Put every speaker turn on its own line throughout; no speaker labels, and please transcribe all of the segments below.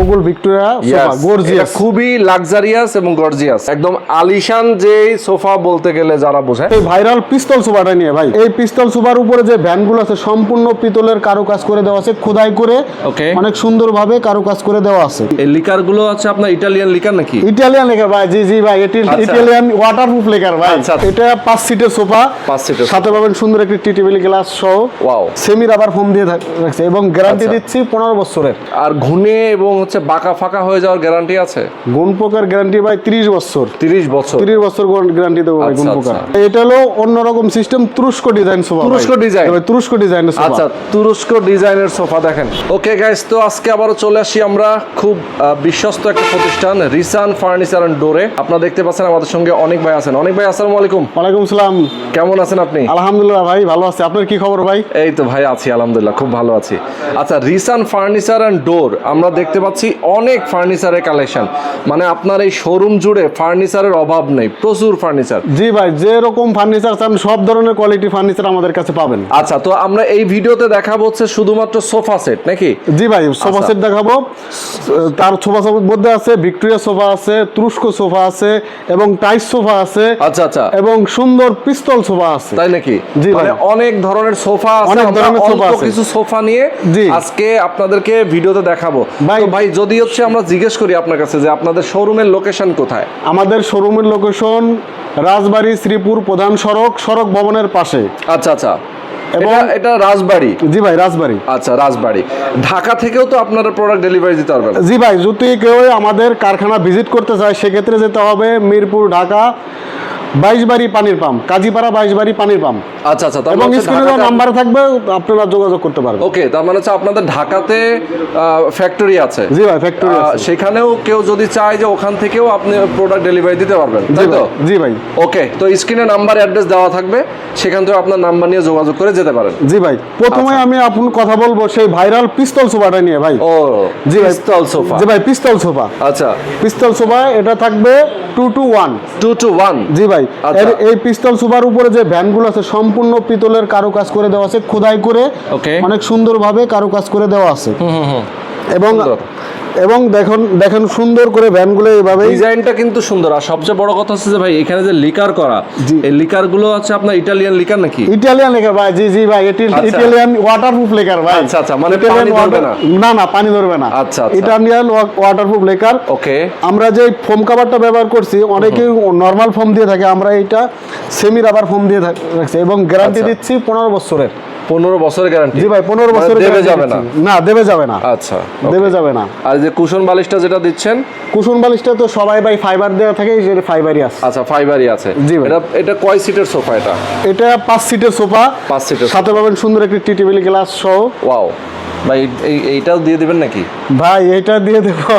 Mughal Victoria sofa gorgeous
খুবই luxurious এবং gorgeous একদম আলিশান যে সোফা বলতে গেলে যারা বোঝায়
এই ভাইরাল পিস্তল সোফাটা নিয়ে ভাই। এই পিস্তল সোফার উপরে যে ভ্যানগুলো আছে সম্পূর্ণ পিতলের কারুকাজ করে দেওয়া আছে খোদাই করে. অনেক সুন্দরভাবে কারুকাজ করে দেওয়া আছে।
এই লিকারগুলো আছে আপনার ইটালিয়ান লিকার নাকি?
ইটালিয়ান লেখার ভাই জি জি ভাই এটি
আচ্ছা।
ইটালিয়ান ওয়াটারপ্রুফ লেখার ভাই।
আচ্ছা।
এটা পাঁচ সিটের সোফা।
পাঁচ সিটের
সাথে পাবেন সুন্দর একটি টি টেবিল গ্লাস সহ।
Wow.
সেমি রাবার ফোম দিয়ে থাক- রাখছে এবং গ্যারান্টি
আচ্ছা।
দিচ্ছি পনেরো বছরের।
আর ঘুনে এবং হচ্ছে বাঁকা ফাঁকা হয়ে যাওয়ার গ্যারান্টি আছে?
গুণ পোকার গ্যারান্টি ভাই তিরিশ বছর।
তিরিশ বছর?
তিরিশ বছর গ্যারান্টি দেবো ভাই
আচ্ছা,
গুণ পোকার
আচ্ছা।
এটা হলো অন্যরকম সিস্টেম তুরস্ক ডিজাইন সোফা
তুরস্ক design?
তুরস্ক ডিজাইনের সোফা
আচ্ছা তুরস্ক ডিজাইনের সোফা দেখেন। ওকে গাইস তো আজকে আবারও চলে আসি আমরা খুব বিশ্বস্ত একটা প্রতিষ্ঠান রিসান ফার্নিচার এন্ড ডোরে আপনারা দেখতে পাচ্ছেন আমাদের সঙ্গে অনেক ভাই আছেন। অনেক ভাই আসসালামু আলাইকুম।
ওয়ালাইকুম সালাম।
কেমন আছেন আপনি?
আলহামদুলিল্লাহ ভাই ভালো আছে। আপনার কি খবর ভাই?
এই তো ভাই আছি আলহামদুলিল্লাহ খুব ভালো আছি। আচ্ছা রিসান ফার্নিচার অ্যান্ড ডোর আমরা দেখতে পাচ্ছি অনেক ফার্নিচারের কালেকশন মানে আপনার এই শোরুম জুড়ে ফার্নিচারের অভাব নেই প্রচুর ফার্নিচার
জি ভাই যে রকম ফার্নিচার চান সব ধরনের কোয়ালিটি ফার্নিচার আমাদের কাছে পাবেন।
আচ্ছা তো আমরা এই ভিডিওতে দেখাবো হচ্ছে শুধুমাত্র সোফা সেট নাকি?
জি ভাই সোফা
আচ্ছা।
সেট দেখাবো। তার সোফা সেটের মধ্যে আছে ভিক্টোরিয়া সোফা আছে তুরস্ক সোফা আছে এবং টাইস সোফা আছে
আচ্ছা আচ্ছা।
এবং সুন্দর পিস্তল সোফা আছে।
তাই নাকি?
জি ভাই।
মানে অনেক ধরনের সোফা আছে
অনেক ধরনের সোফা আছে।
কিছু সোফা নিয়ে। আজকে আপনাদেরকে ভিডিওতে দেখাবো।
ভাই-
ভাই যদি হচ্ছে আমরা জিজ্ঞেস করি আপনার কাছে যে আপনাদের শোরুমের লোকেশন কোথায়?
আমাদের শোরুমের লোকেশন রাজবাড়ী শ্রীপুর প্রধান সড়ক সড়ক ভবনের পাশে।
আচ্ছা আচ্ছা।
এবং-
এটা রাজবাড়ি?
জি ভাই রাজবাড়ী।
আচ্ছা রাজবাড়ি। ঢাকা থেকেও তো আপনারা প্রোডাক্ট ডেলিভারি দিতে পারবেন।
জি ভাই যদি কেউ আমাদের কারখানা ভিজিট করতে চায় সেক্ষেত্রে যেতে হবে মিরপুর ঢাকা। বাইশবাড়ি পানির পাম্প কাজীপাড়া বাইশবাড়ি পানির পাম্প।
আচ্ছা আচ্ছা
এবং
মানে হচ্ছে
স্ক্রিনে নাম্বার থাকবে আপনারা যোগাযোগ করতে পারবেন।
ওকে তার মানে হচ্ছে আপনাদের ঢাকাতে ফ্যাক্টরি আছে।
জি ভাই ফ্যাক্টরি
আহ, সেখানেও কেউ যদি চায় যে ওখান থেকেও আপনি প্রোডাক্ট ডেলিভারি দিতে পারবেন তাই তো?
জি ভাই।
ওকে তো স্ক্রিনে নাম্বার অ্যাড্রেস দেওয়া থাকবে সেখান থেকে আপনার নাম্বার নিয়ে যোগাযোগ করে যেতে পারেন।
জি ভাই প্রথমে
আচ্ছা।
আমি আপন কথা বলব সেই ভাইরাল পিস্তল সোফাটা নিয়ে ভাই।
ও
জি ভাই।
পিস্তল সোফা
জি ভাই পিস্তল সোফা
আচ্ছা।
পিস্তল সোফা এটা থাকবে two two one
two two one
জি ভাই।
আচ্ছা।
এর- এই পিস্তল সুপার উপরে যে ভ্যানগুলো আছে সম্পূর্ণ পিতলের কারুকাজ করে দেওয়া আছে খোদাই করে. অনেক সুন্দরভাবে কারুকাজ করে দেওয়া আছে এবং। এবং দেখুন দেখেন সুন্দর করে ভ্যানগুলো এইভাবে
ডিজাইনটা কিন্তু সুন্দর। আর সবচেয়ে বড় কথা হচ্ছে যে ভাই এখানে যে লিকার করা এই লিকারগুলো হচ্ছে আপনার ইটালিয়ান লিকার নাকি?
ইটালিয়ান লেখার ভাই জি জি ভাই এটি
আচ্ছা।
ইটালিয়ান ওয়াটারপ্রুফ লেখার ভাই।
আচ্ছা, আচ্ছা, মানে পানি ধরবে না?
না না পানি ধরবে না।
আচ্ছা, আচ্ছা।
ইটালিয়ান ওয়াটারপ্রুফ লেখার
ওকে।
আমরা যে ফোম কাভারটা ব্যবহার করছি অনেকে নর্মাল ফোম দিয়ে থাকে আমরা এটা সেমি রাবার ফোম দিয়ে রাখছি এবং গ্যারান্টি
আচ্ছা।
দিচ্ছি পনেরো বছরের।
পনেরো বছরের গ্যারান্টি
জি ভাই পনেরো বছরের
দেবে যাবে না।
না দেবে যাবে না।
আচ্ছা
দেবে যাবে না।
আর যে কুশন বালিশটা যেটা দিচ্ছেন?
কুশন বালিশটা তো সবাই ভাই ফাইবার দেওয়া থাকে যে ফাইবারই আছে।
আচ্ছা ফাইবারই আছে।
জি।
এটা এটা কয় সিটের সোফা এটা?
এটা পাঁচ সিটের সোফা
পাঁচ সিটের
সাথে পাবেন সুন্দর একটি টি টেবিল গ্লাস সহ।
ওয়াও ভাই এই এইটাও দিয়ে দিবেন নাকি?
ভাই এটা দিয়ে দেবো।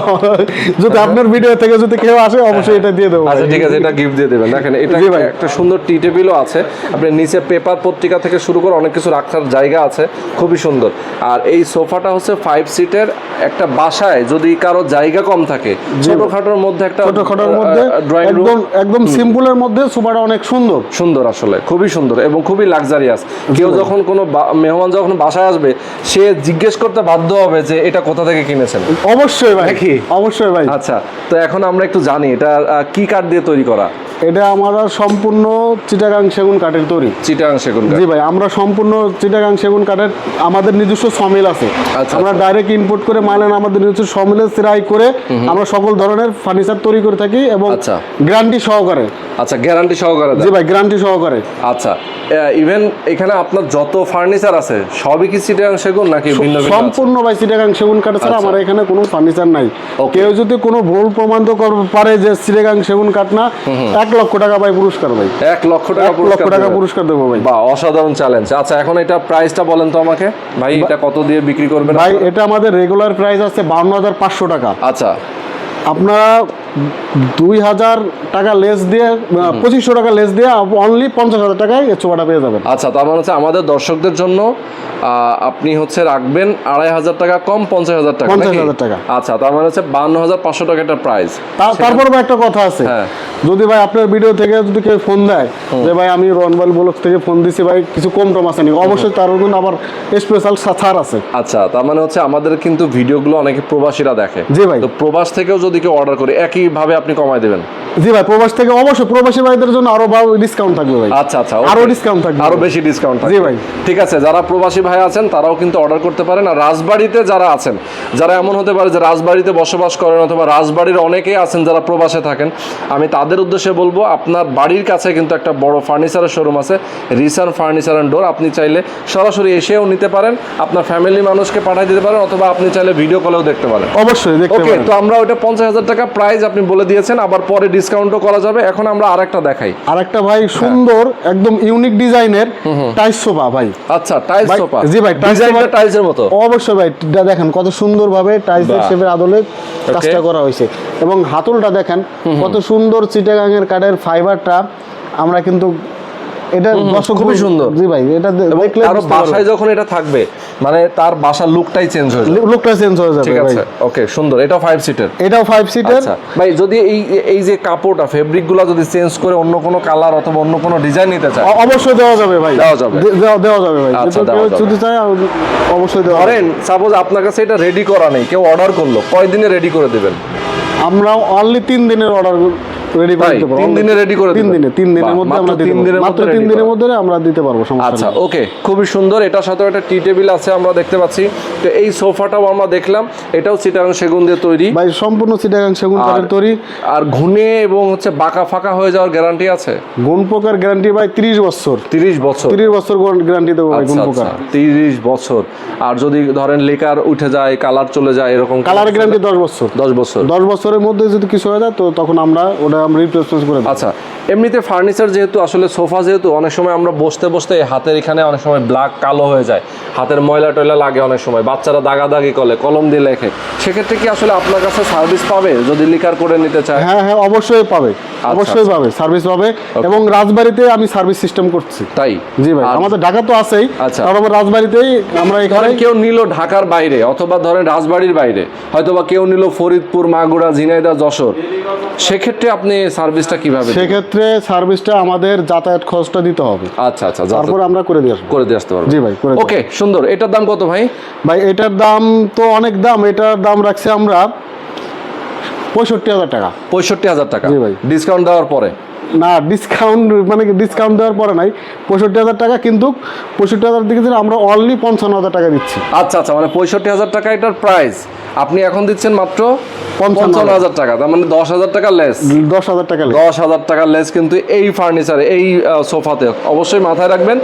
যদি আপনার ভিডিও থেকে যদি কেউ আসে অবশ্যই এটা দিয়ে দেবো
আচ্ছা ঠিক আছে এটা গিফট দিয়ে দেবেন। দেখেন এটা
ভাই।
একটা সুন্দর টি টেবিলও আছে। আপনি নিচে পেপার পত্রিকা থেকে শুরু করে অনেক কিছু রাখার জায়গা আছে। খুবই সুন্দর। আর এই সোফাটা হচ্ছে ফাইভ সিটের একটা বাসায় যদি কারও জায়গা কম থাকে ছোটখাটোর মধ্যে একটা
ছোটখাটোর মধ্যে একদম একদম সিম্পলের মধ্যে সোফাটা অনেক সুন্দর।
সুন্দর আসলে খুবই সুন্দর এবং খুবই লাক্সারিয়াস কেউ যখন কোনো মেহমান যখন বাসায় আসবে সে জিজ্ঞেস করতে বাধ্য হবে যে এটা কোথা থেকে কিনেছেন।
অবশ্যই ভাই
কি
অবশ্যই ভাই।
আচ্ছা তো এখন আমরা একটু জানি এটা কি কাঠ দিয়ে তৈরি করা?
এটা আমরা সম্পূর্ণ চিটাগাং সেগুন কাঠের তৈরি।
চিটাগাং সেগুন
জি ভাই আমরা সম্পূর্ণ চিটাগাং সেগুন কাঠের আমাদের নিজস্ব সমিল আছে।
আচ্ছা,
আমরা
আচ্ছা।
ডাইরেক্ট ইনপুট করে মাইলেন আমাদের নিজস্ব সমিলে সিরাই করে আমরা সকল ধরনের ফার্নিচার তৈরি করে থাকি এবং
আচ্ছা।
গ্যারান্টি সহকারে।
আচ্ছা গ্যারান্টি সহকারে
জি ভাই গ্যারান্টি সহকারে।
আচ্ছা ইভেন এখানে আপনার যত ফার্নিচার আছে সবই কি চিটাগাং সেগুন নাকি ভিন্ন?
সম্পূর্ণ ভাই চিটাগাং সেগুন কাঠ ছাড়া
আচ্ছা।
আমার এখানে কোনো ফার্নিচার নাই। কেউ যদি কোনো ভুল প্রমাণ তো করতে পারে যে চিটাগাং সেগুন কাঠ না এক লক্ষ টাকা ভাই পুরস্কার ভাই।
এক লক্ষ টাকা
লক্ষ টাকা পুরস্কার দেবো ভাই।
বাহ অসাধারণ চ্যালেঞ্জ আচ্ছা এখন এটা প্রাইসটা বলেন তো আমাকে। ভাই এটা কত দিয়ে বিক্রি করবেন
ভাই এটা আমাদের রেগুলার প্রাইস আছে বাউন্ন হাজার পাঁচশো টাকা।
আচ্ছা।
আপনারা দুই হাজার টাকা লেস দিয়ে পঁচিশশো টাকা লেস দিয়ে অনলি পঞ্চাশ হাজার টাকায় এর সোফাটা পেয়ে যাবেন।
আচ্ছা তার মানে হচ্ছে আমাদের দর্শকদের জন্য আহ, আপনি হচ্ছে রাখবেন আড়াই হাজার টাকা কম পঞ্চাশ হাজার টাকা
পঞ্চাশ
হাজার
টাকা।
আচ্ছা তার মানে হচ্ছে বান্ন হাজার পাঁচশো টাকা একটা প্রাইস
তারপরে তারপর একটা কথা আছে।
হ্যাঁ।
যদি ভাই আপনার ভিডিও থেকে যদি কেউ ফোন দেয় যে ভাই আমি রনবাল ব্লক থেকে ফোন দিছি ভাই কিছু কম টম আছে নাকি? অবশ্যই তার জন্য আবার স্পেশাল ছাড় আছে।
আচ্ছা তার মানে হচ্ছে আমাদের কিন্তু ভিডিওগুলো অনেকে প্রবাসীরা দেখে।
জি ভাই।
তো প্রবাস থেকেও যদি কেউ অর্ডার করে একই ভাবে আপনি কমায় দেবেন?
জি ভাই প্রবাস থেকে অবশ্যই প্রবাসী ভাইদের জন্য আরও ভালো ডিসকাউন্ট থাকবে ভাই।
আচ্ছা আচ্ছা আরও
ডিসকাউন্ট থাকবে।
আরও বেশি ডিসকাউন্ট
জি ভাই।
ঠিক আছে যারা প্রবাসী ভাই আছেন তারাও কিন্তু অর্ডার করতে পারেন। আর রাজবাড়িতে যারা আছেন যারা এমন হতে পারে যে রাজবাড়িতে বসবাস করেন অথবা রাজবাড়ির অনেকেই আছেন যারা প্রবাসে থাকেন আমি তাদের উদ্দেশ্যে বলব আপনার বাড়ির কাছে কিন্তু একটা বড় ফার্নিচারের শোরুম আছে রিসান ফার্নিচার অ্যান্ড ডোর আপনি চাইলে সরাসরি এসেও নিতে পারেন আপনার ফ্যামিলি মানুষকে পাঠিয়ে দিতে পারেন অথবা আপনি চাইলে ভিডিও কলেও দেখতে পারেন।
অবশ্যই
ওকে তো আমরা ওটা পঞ্চাশ হাজার টাকা প্রাইস আপনি বলে দিয়েছেন আবার পরে ডিসকাউন্টও করা যাবে। এখন আমরা আরেকটা দেখাই।
আর একটা ভাই সুন্দর একদম ইউনিক ডিজাইনের টাইস সোফা ভাই।
আচ্ছা টাইলস
ভাই-
সোফা
জি ভাই, টাইলস
ডিজাইনটা টাইলসের মতো।
অবশ্যই ভাই দেখেন কত সুন্দর ভাবে টাইলসের
বাহ।
শেপের আদলে কাজটা করা হয়েছে। এবং হাতলটা দেখেন কত সুন্দর চিটাগাঙের কাঠের ফাইবারটা আমরা কিন্তু এটা দর্শক
খুবই সুন্দর।
জি ভাই এটা দেখলে
আরও বাসায় যখন এটা থাকবে মানে তার বাসার লুকটাই চেঞ্জ হয়ে যাবে।
লুকটা চেঞ্জ হয়ে যাবে
ঠিক আছে ওকে সুন্দর। এটা ফাইভ সিটের
এটাও ফাইভ সিটের
আচ্ছা ভাই যদি এই এই যে কাপড়টা ফেব্রিকগুলা যদি চেঞ্জ করে অন্য কোনো কালার অথবা অন্য কোনো ডিজাইন নিতে চায়
অবশ্যই দেওয়া যাবে ভাই।
দেওয়া যাবে।
দেওয়া যাবে ভাই।
আচ্ছা,
যদি চায় অবশ্যই দেওয়া।
ধরেন সাপোজ আপনার কাছে এটা রেডি করা নেই কেউ অর্ডার করল কয়দিনে রেডি করে দেবেন?
আমরা অনলি তিন দিনের অর্ডার রেডি করে দিতে পারব।
তিন দিনে ready করে
তিন দিনে তিন দিনের মধ্যে আমরা দিতে পারব। মাত্র তিন দিনের মধ্যে আমরা দিতে পারব সমস্যা
আচ্ছা ওকে খুবই সুন্দর। এটার সাথে একটা টি টেবিল আছে আমরা দেখতে পাচ্ছি। তো এই সোফাটাও আমরা দেখলাম এটাও চিটাগাং সেগুন দিয়ে তৈরি।
ভাই সম্পূর্ণ চিটাগাং সেগুন কাঠের তৈরি।
আর ঘুনে এবং হচ্ছে বাঁকা ফাঁকা হয়ে যাওয়ার গ্যারান্টি আছে?
গুণ পোকার গ্যারান্টি ভাই তিরিশ বছর।
তিরিশ বছর?
তিরিশ বছর গ্যারান্টি দেবো ভাই গুণ
আচ্ছা
পোকার।
আচ্ছা তিরিশ বছর। আর যদি ধরেন লেকার উঠে যায় কালার চলে যায় এরকম
কালার গ্যারান্টি দশ বছর।
দশ বছর।
দশ বছরের মধ্যে যদি কিছু হয়ে যায় তো তখন আমরা ওটা আমরা রিপ্লেসমেন্ট করে
আচ্ছা এমনিতে ফার্নিচার যেহেতু আসলে সোফা যেহেতু অনেক সময় আমরা বসতে বসতে হাতের এখানে অনেক সময় ব্ল্যাক কালো হয়ে যায়। হাতের ময়লা টয়লা লাগে অনেক সময়। বাচ্চারা দাগাদাগি করে কলম দিয়ে লেখে। সেক্ষেত্রে কি আসলে আপনার কাছে সার্ভিস পাবে? যদি লিকার করে নিতে চায়?
হ্যাঁ হ্যাঁ অবশ্যই পাবে। অবশ্যই পাবে সার্ভিস পাবে। এবং রাজবাড়িতে আমি সার্ভিস সিস্টেম করছি।
তাই?
জি ভাই আমাদের ঢাকা তো আছেই।
আচ্ছা।
আমার রাজবাড়িতেই আমরা এখানে
কেউ নিল ঢাকার বাইরে অথবা ধরেন রাজবাড়ির বাইরে হয়তোবা কেউ নিল ফরিদপুর মাগুরা ঝিনাইদহ যশোর। সেক্ষেত্রে আপনি সার্ভিসটা কীভাবে?
সেক্ষেত্রে সার্ভিসটা আমাদের যাতায়াত খরচটা দিতে হবে।
আচ্ছা আচ্ছা
তারপর আমরা করে দিয়ে আসব।
করে দিয়ে আসতে পারব।
জি ভাই, করে
ওকে সুন্দর। এটার দাম কত ভাই?
ভাই এটার দাম তো অনেক দাম। এটার দাম রাখছি আমরা পঁয়ষট্টি হাজার টাকা।
পঁয়ষট্টি হাজার টাকা।
জি ভাই।
ডিসকাউন্ট দেওয়ার পরে?
না ডিসকাউন্ট মানে ডিসকাউন্ট দেওয়ার পরে নাই। পঁয়ষট্টি হাজার টাকা কিন্তু পঁয়ষট্টি হাজার দিকে আমরা অনলি পঞ্চান্ন হাজার টাকা দিচ্ছি।
আচ্ছা আচ্ছা মানে পঁয়ষট্টি হাজার টাকা এটার প্রাইস আপনি এখন দিচ্ছেন মাত্র
পঞ্চান্ন
হাজার। টাকা তার মানে দশ হাজার টাকা লেস
দশ হাজার টাকা
দশ হাজার টাকা লেস কিন্তু এই ফার্নিচারে এই সোফাতে অবশ্যই মাথায় রাখবেন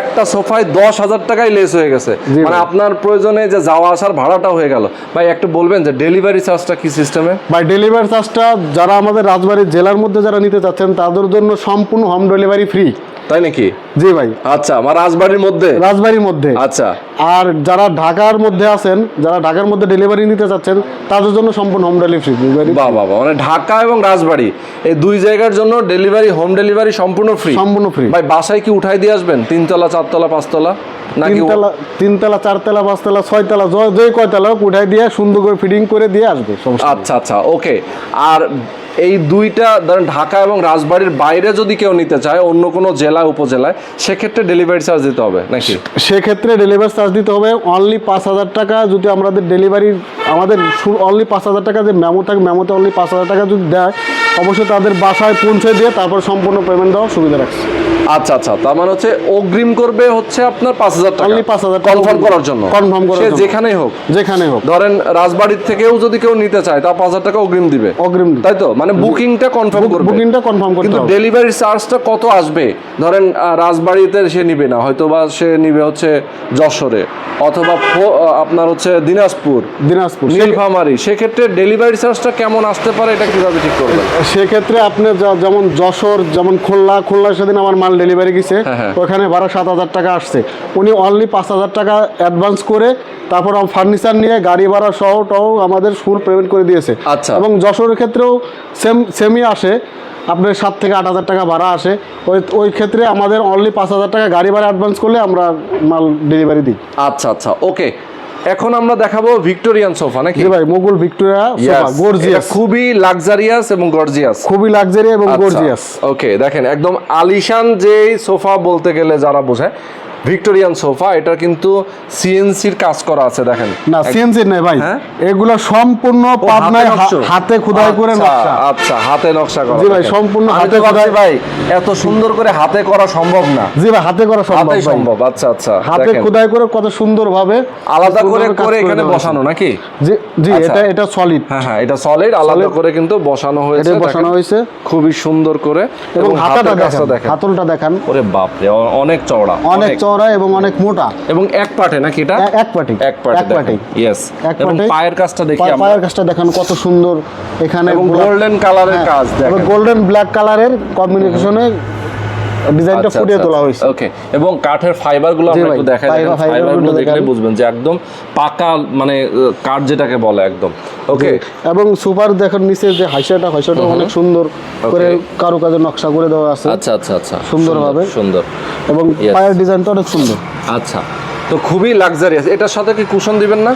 একটা সোফায় দশ হাজার টাকাই লেস হয়ে গেছে। মানে আপনার প্রয়োজনে যে যাওয়া আসার ভাড়াটা হয়ে গেল। ভাই একটু বলবেন যে ডেলিভারি চার্জটা কি সিস্টেমে
ভাই ডেলিভারি চার্জটা যারা আমাদের রাজবাড়ির জেলার মধ্যে যারা নিতে চাচ্ছেন তাদের জন্য সম্পূর্ণ হোম ডেলিভারি ফ্রি।
তাই নাকি?
জি ভাই।
আচ্ছা আমার রাজবাড়ির মধ্যে?
রাজবাড়ির মধ্যে।
আচ্ছা।
আর যারা ঢাকার মধ্যে আছেন যারা ঢাকার মধ্যে ডেলিভারি নিতে চাচ্ছেন তাদের জন্য সম্পূর্ণ হোম ডেলিভারি
বাহ বাহ বাহ। মানে ঢাকা এবং রাজবাড়ি এই দুই জায়গার জন্য ডেলিভারি হোম ডেলিভারি সম্পূর্ণ ফ্রি?
সম্পূর্ণ ফ্রি।
ভাই বাসায় কি উঠাই দিয়ে আসবেন? তিনতলা চারতলা পাঁচতলা?
তিনতলা তিনতলা চারতলা পাঁচতলা ছয়তলা য- কয়তলা উঠাই দিয়ে সুন্দর করে ফিটিং করে দিয়ে আসবে
আচ্ছা আচ্ছা ওকে। আর এই দুইটা, ধরেন ঢাকা এবং রাজবাড়ির বাইরে যদি কেউ নিতে চায়, অন্য কোনো জেলা, উপজেলায়, সেক্ষেত্রে ডেলিভারি চার্জ দিতে হবে, নাকি?
সেক্ষেত্রে ডেলিভারি চার্জ দিতে হবে অনলি পাঁচ হাজার টাকা। যদি আমাদের ডেলিভারি আমাদের অনলি পাঁচ হাজার টাকা, যে মেমো থাকে মেমোতে অনলি পাঁচ হাজার টাকা যদি দেয়, অবশ্যই তাদের বাসায় পৌঁছে দিয়ে তারপর সম্পূর্ণ পেমেন্ট দেওয়ার সুবিধা রাখছে।
আচ্ছা আচ্ছা তার মানে হচ্ছে অগ্রিম করবে হচ্ছে আপনার পাঁচ হাজার টাকা।
5,000 টাকা
কনফার্ম করার জন্য।
করার জন্য।
যেখানেই হোক।
যেখানে হোক।
ধরেন রাজবাড়ির থেকেও যদি কেউ নিতে চায় তা পাঁচ হাজার টাকা অগ্রিম দিবে।
অগ্রিম
তাই তো? মানে বুকিংটা কনফার্ম করবে।
বুকিংটা কনফার্ম করতে
কিন্তু ডেলিভারি চার্জটা কত আসবে? ধরেন রাজবাড়িতে সে নিবে না হয়তো বা সে নিবে হচ্ছে যশোরে অথবা আপনার হচ্ছে দিনাজপুর
দিনাজপুর।
নীলফামারি। সেক্ষেত্রে ডেলিভারি চার্জটা কেমন আসতে পারে এটা কীভাবে ঠিক করবেন?
সেক্ষেত্রে আপনি যেমন যশোর যেমন খুলনা খুলনা সেদিন আমার মাল মাল ডেলিভারি গেছে
হ্যাঁ, হ্যাঁ।
ওখানে ভাড়া সাত হাজার টাকা আসছে। উনি অনলি পাঁচ হাজার টাকা অ্যাডভান্স করে তারপর ফার্নিচার নিয়ে গাড়ি ভাড়া সহ টহ আমাদের ফুল পেমেন্ট করে দিয়েছে।
আচ্ছা।
এবং যশোরের ক্ষেত্রেও সেম সেমই আসে। আপনার সাত থেকে আট হাজার টাকা ভাড়া আসে। ওই ওই ক্ষেত্রে আমাদের অনলি পাঁচ হাজার টাকা গাড়ি ভাড়া অ্যাডভান্স করলে আমরা মাল ডেলিভারি দিই।
আচ্ছা আচ্ছা। ওকে এখন আমরা দেখাবো ভিক্টোরিয়ান সোফা নাকি?
ভাই মুঘল ভিক্টোরিয়া সোফা গর্জিয়াস
খুবই লাক্সারিয়াস এবং গর্জিয়াস
খুবই লাক্সারি এবং
আচ্ছা।
গর্জিয়াস
ওকে দেখেন একদম আলিশান যে সোফা বলতে গেলে যারা বোঝায় ভিক্টোরিয়ান সোফা এটা কিন্তু সিএনসির কাজ করা আছে দেখেন।
না সিএনসি নাই ভাই।
হ্যাঁ?
এগুলো সম্পূর্ণ পাবনায়
হাতে
হাতে খোদাই করে
আচ্ছা,
নকশা।
আচ্ছা হাতে নকশা করা
জি ভাই, সম্পূর্ণ হাতে খোদাই-
ভাই এত সুন্দর করে হাতে করা সম্ভব না।
জি ভাই হাতে করা সম্ভব ভাই।
সম্ভব আচ্ছা আচ্ছা
হাতে খোদাই করে কত সুন্দর ভাবে
আলাদা করে করে এখানে বসানো নাকি?
জি জি
আচ্ছা।
এটা এটা সলিড
হ্যাঁ হ্যাঁ এটা সলিড আলাদা করে কিন্তু বসানো হয়েছে
এটা বসানো হয়েছে।
খুবই সুন্দর করে
এবং হাতাটা দেখেন হাতলটা দেখান।
ওরে বাপ রে অনেক চওড়া
অনেক চওড়া এবং অনেক মোটা।
এবং এক পাটে নাকি এটা?
এক পাটে।
এক পাটে
এক পাটে।
ইয়েস
এক
এবং
পাটে।
পায়ের কাজটা দেখি আমরা।
পায়ের কাজটা দেখেন কত সুন্দর। এখানে
গোল্ডেন কালারের কাজ দেখেন।
গোল্ডেন ব্ল্যাক কালারের কম্বিনেশনে ডিজাইনটা
আচ্ছা,
ফুটিয়ে
আচ্ছা,
তোলা হয়েছে।
ওকে এবং কাঠের
ফাইবারগুলো
আমরা একটু দেখাই
ফাইবার- ফাইবার
ফাইবারগুলো গুলো দেখলে বুঝবেন যে একদম পাকা মানে কাঠ যেটাকে বলে একদম। ওকে
এবং সুপার দেখেন নিচে যে হাইসাটা হাইসাটা অনেক সুন্দর করে কারুকাজের নকশা করে দেওয়া আছে।
আচ্ছা আচ্ছা আচ্ছা।
সুন্দরভাবে।
সুন্দর
এবং পায়ের ডিজাইনটা অনেক সুন্দর।
আচ্ছা তো খুবই লাক্সারিয়াস এটার সাথে কি কুশন দিবেন না?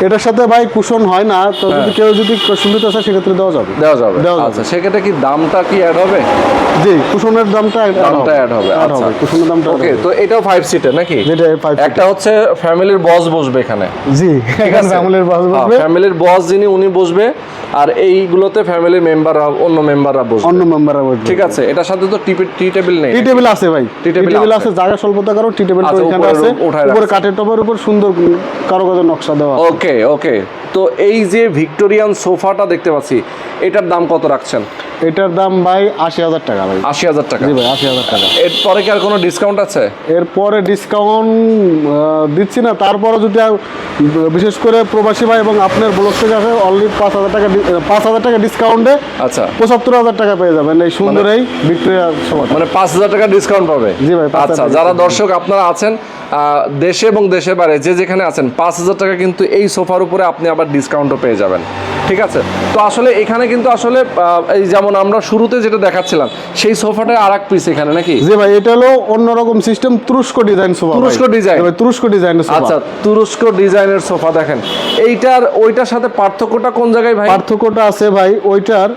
এটার সাথে ভাই কুশন হয় না তো
হ্যাঁ।
যদি কেউ যদি কুশন দিতে চায় সেক্ষেত্রে দেওয়া যাবে।
দেওয়া যাবে।
দেওয়া যাবে।
আচ্ছা সেক্ষেত্রে কি দামটা কি অ্যাড হবে?
জি কুশনের দামটা
দামটা অ্যাড হবে আচ্ছা।
কুশনের দামটা
ওকে তো এটাও সিটের নাকি?
seater।
একটা হচ্ছে ফ্যামিলির বস বসবে এখানে।
জি এখানে ফ্যামিলির বাস বসবে।
ফ্যামিলির বস যিনি উনি বসবে আর এইগুলোতে ফ্যামিলির মেম্বাররা অন্য মেম্বাররা বসবে।
অন্য মেম্বাররা বসবে।
ঠিক আছে এটার সাথে তো টি টেবিল নেই।
টি টেবিল আছে ভাই। টি
টেবিল আছে।
জায়গা স্বল্পতা কারণ টি টেবিল
আচ্ছা,
এখানে আছে। উপরে কাঠের টপের উপর সুন্দর কারুকাজের নকশা দেওয়া
ওকে ওকে তো এই যে ভিক্টোরিয়ান সোফাটা দেখতে পাচ্ছি এটার দাম কত রাখছেন?
এটার দাম ভাই আশি হাজার টাকা ভাই।
আশি হাজার টাকা।
জি ভাই আশি হাজার টাকা।
এরপরে কি আর কোনো ডিসকাউন্ট আছে?
এরপরে ডিসকাউন্ট দিচ্ছি না। তারপরে যদি বিশেষ করে প্রবাসী ভাই এবং আপনার ব্লক থেকে আসে অনলি পাঁচ হাজার টাকা পাঁচ হাজার টাকা ডিসকাউন্টে
আচ্ছা।
পঁচাত্তর হাজার টাকা পেয়ে যাবেন। এই সুন্দর এই ভিক্টোরিয়া সমাজ
মানে পাঁচ হাজার টাকা ডিসকাউন্ট পাবে?
জি ভাই,
আচ্ছা যারা দর্শক আপনারা আছেন দেশে এবং দেশের বাইরে যে যেখানে আছেন পাঁচ হাজার টাকা কিন্তু এই সোফার উপরে আপনি আবার ডিসকাউন্টও পেয়ে যাবেন। ঠিক আছে? তো আসলে এখানে কিন্তু আসলে এই যেমন আমরা শুরুতে যেটা দেখাচ্ছিলাম সেই সোফাটা আর এক পিস এখানে নাকি?
জি ভাই এটা হলো অন্যরকম সিস্টেম তুরস্ক ডিজাইন সোফা
তুরস্ক
ডিজাইন ভাই, তুরস্ক ডিজাইনের সোফা।
আচ্ছা তুরস্ক ডিজাইনের সোফা দেখেন। এইটার ওইটার সাথে পার্থক্যটা কোন জায়গায় ভাই?
পার্থক্যটা আছে ভাই ওইটার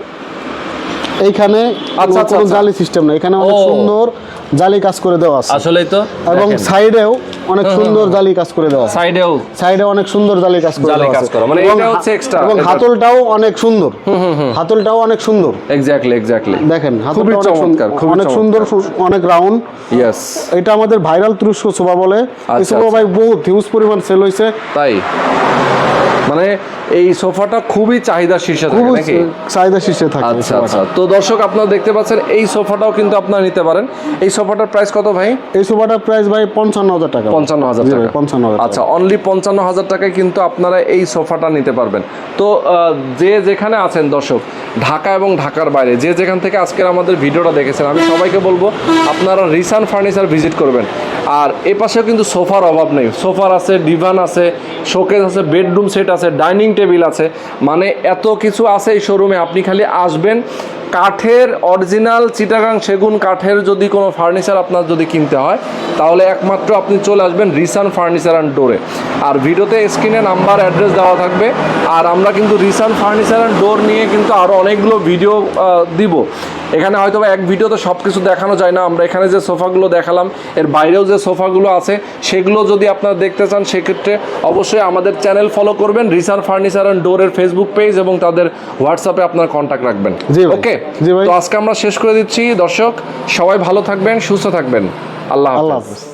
এইখানে
আচ্ছা, আচ্ছা,
কোনো
আচ্ছা।
জালি সিস্টেম না এখানে অনেক সুন্দর জালি কাজ করে দেওয়া আছে।
আসলেই তো।
এবং সাইডেও অনেক সুন্দর জালি কাজ করে দেওয়া আছে।
সাইডেও।
সাইডে অনেক সুন্দর জালি কাজ করে দেওয়া
কাজ
আছে।
মানে এটা হচ্ছে extra,
এবং হাতলটাও অনেক সুন্দর। হাতলটাও অনেক সুন্দর।
এক্স্যাক্টলি এক্স্যাক্টলি
দেখেন হাতলটা অনেক
চমৎকার
সুন্দর অনেক সুন্দর অনেক রাউন্ড
ইয়েস
এটা আমাদের ভাইরাল তুরস্ক শোভা বলে। এই
আচ্ছা, আচ্ছা।
ভাই বহুত হিউজ পরিমাণ সেল হয়েছে
তাই? মানে এই সোফাটা খুবই চাহিদা শীর্ষে থাকে নাকি?
চাহিদা শীর্ষে থাকে
আচ্ছা আচ্ছা। তো দর্শক আপনারা দেখতে পাচ্ছেন এই সোফাটাও কিন্তু আপনারা নিতে পারেন। এই সোফাটার প্রাইস কত ভাই?
এই সোফাটার প্রাইস ভাই পঞ্চান্ন হাজার টাকা।
পঞ্চান্ন হাজার টাকা।
পঞ্চান্ন হাজার
আচ্ছা অনলি পঞ্চান্ন হাজার টাকায় কিন্তু আপনারা এই সোফাটা নিতে পারবেন। তো যে যেখানে আছেন দর্শক ঢাকা এবং ঢাকার বাইরে যে যেখান থেকে আজকের আমাদের ভিডিওটা দেখেছেন আমি সবাইকে বলব আপনারা রিসান ফার্নিচার ভিজিট করবেন। আর এ পাশেও কিন্তু সোফার অভাব নেই। সোফার আছে, ডিভান আছে, শোকেস আছে, বেডরুম সেট আছে, ডাইনিং টেবিল আছে। মানে এত কিছু আছে এই শোরুমে, আপনি খালি আসবেন, কাঠের অরিজিনাল চিটাগাং সেগুন কাঠের যদি কোনো ফার্নিচার আপনার যদি কিনতে হয়, তাহলে একমাত্র আপনি চলে আসবেন রিসান ফার্নিচার অ্যান্ড ডোরে। আর ভিডিওতে স্ক্রিনে নাম্বার, অ্যাড্রেস দেওয়া থাকবে, আর আমরা কিন্তু রিসান ফার্নিচার অ্যান্ড ডোর নিয়ে কিন্তু আরও অনেকগুলো ভিডিও দিব। এখানে হয়তো এক ভিডিওতে সব কিছু দেখানো যায় না। আমরা এখানে যে সোফাগুলো দেখালাম এর বাইরেও যে সোফাগুলো আছে সেগুলো যদি আপনারা দেখতে চান সেক্ষেত্রে অবশ্যই আমাদের চ্যানেল ফলো করবেন। রিসার ফার্নিচার অ্যান্ড ডোরের ফেসবুক পেজ এবং তাদের হোয়াটসঅ্যাপে আপনার কন্ট্যাক্ট রাখবেন।
জি
ওকে?
জি ভাই।
তো আজকে আমরা শেষ করে দিচ্ছি। দর্শক সবাই ভালো থাকবেন সুস্থ থাকবেন। আল্লাহ
আল্লাহ হাফিজ।